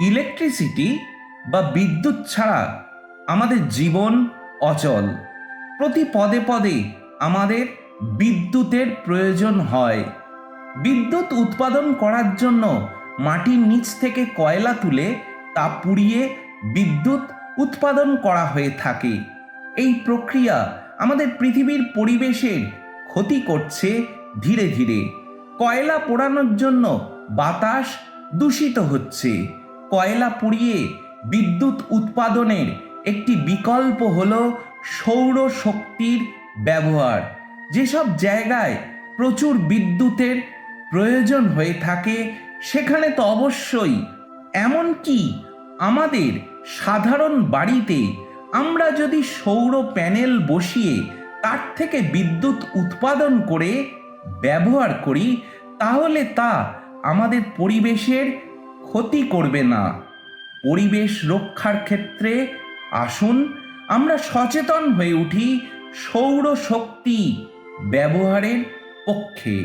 Electricity বা বিদ্যুৎ ছাড়া আমাদের জীবন অচল। প্রতি পদে পদে আমাদের বিদ্যুতের প্রয়োজন হয়। বিদ্যুৎ উৎপাদন করার জন্য মাটির নিচ থেকে কয়লা তুলে তা পুড়িয়ে বিদ্যুৎ উৎপাদন করা হয়ে থাকে। এই প্রক্রিয়া আমাদের পৃথিবীর পরিবেশের ক্ষতি করছে ধীরে ধীরে। কয়লা পোড়ানোর জন্য বাতাস দূষিত হচ্ছে। কয়লা পুড়িয়ে বিদ্যুৎ উৎপাদনের একটি বিকল্প হল সৌর শক্তির ব্যবহার। যেসব জায়গায় প্রচুর বিদ্যুতের প্রয়োজন হয়ে থাকে, সেখানে তো অবশ্যই। এমনকি আমাদের সাধারণ বাড়িতে আমরা যদি সৌর প্যানেল বসিয়ে তার থেকে বিদ্যুৎ উৎপাদন করে ব্যবহার করি, তাহলে তা আমাদের পরিবেশের ক্ষতি করবে না। পরিবেশ রক্ষার ক্ষেত্রে আসুন, আমরা সচেতন হয়ে উঠি সৌর শক্তি ব্যবহারের পক্ষে।